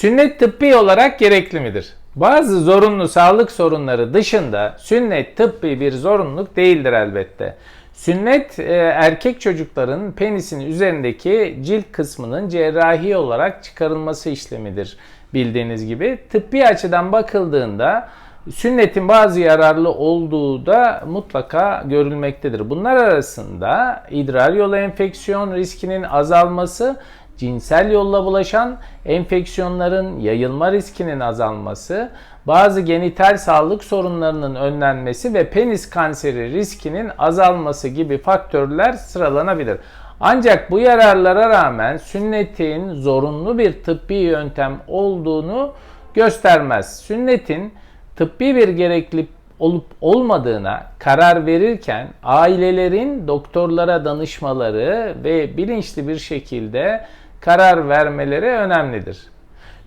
Sünnet tıbbi olarak gerekli midir? Bazı zorunlu sağlık sorunları dışında sünnet tıbbi bir zorunluluk değildir elbette. Sünnet e, erkek çocukların penisin üzerindeki cilt kısmının cerrahi olarak çıkarılması işlemidir bildiğiniz gibi. Tıbbi açıdan bakıldığında sünnetin bazı yararlı olduğu da mutlaka görülmektedir. Bunlar arasında idrar yolu enfeksiyon riskinin azalması, cinsel yolla bulaşan enfeksiyonların yayılma riskinin azalması, bazı genital sağlık sorunlarının önlenmesi ve penis kanseri riskinin azalması gibi faktörler sıralanabilir. Ancak bu yararlara rağmen sünnetin zorunlu bir tıbbi yöntem olduğunu göstermez. Sünnetin tıbbi bir gereklilik olup olmadığına karar verirken ailelerin doktorlara danışmaları ve bilinçli bir şekilde karar vermeleri önemlidir.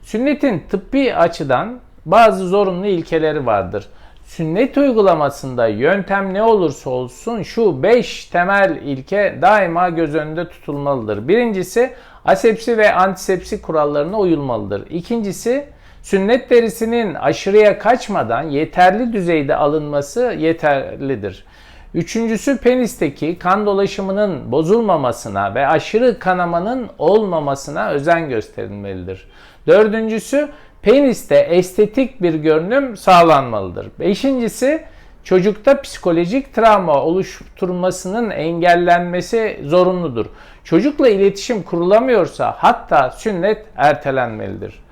Sünnetin tıbbi açıdan bazı zorunlu ilkeleri vardır. Sünnet uygulamasında yöntem ne olursa olsun şu 5 temel ilke daima göz önünde tutulmalıdır. Birincisi asepsi ve antisepsi kurallarına uyulmalıdır. İkincisi sünnet derisinin aşırıya kaçmadan yeterli düzeyde alınması yeterlidir. Üçüncüsü penisteki kan dolaşımının bozulmamasına ve aşırı kanamanın olmamasına özen gösterilmelidir. Dördüncüsü peniste estetik bir görünüm sağlanmalıdır. Beşincisi çocukta psikolojik travma oluşturmasının engellenmesi zorunludur. Çocukla iletişim kurulamıyorsa hatta sünnet ertelenmelidir.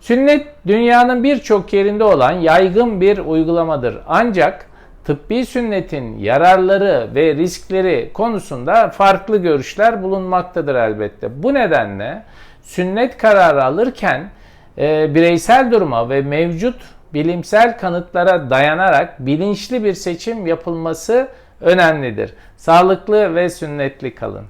Sünnet dünyanın birçok yerinde olan yaygın bir uygulamadır. Ancak tıbbi sünnetin yararları ve riskleri konusunda farklı görüşler bulunmaktadır elbette. Bu nedenle sünnet kararı alırken e, bireysel duruma ve mevcut bilimsel kanıtlara dayanarak bilinçli bir seçim yapılması önemlidir. Sağlıklı ve sünnetli kalın.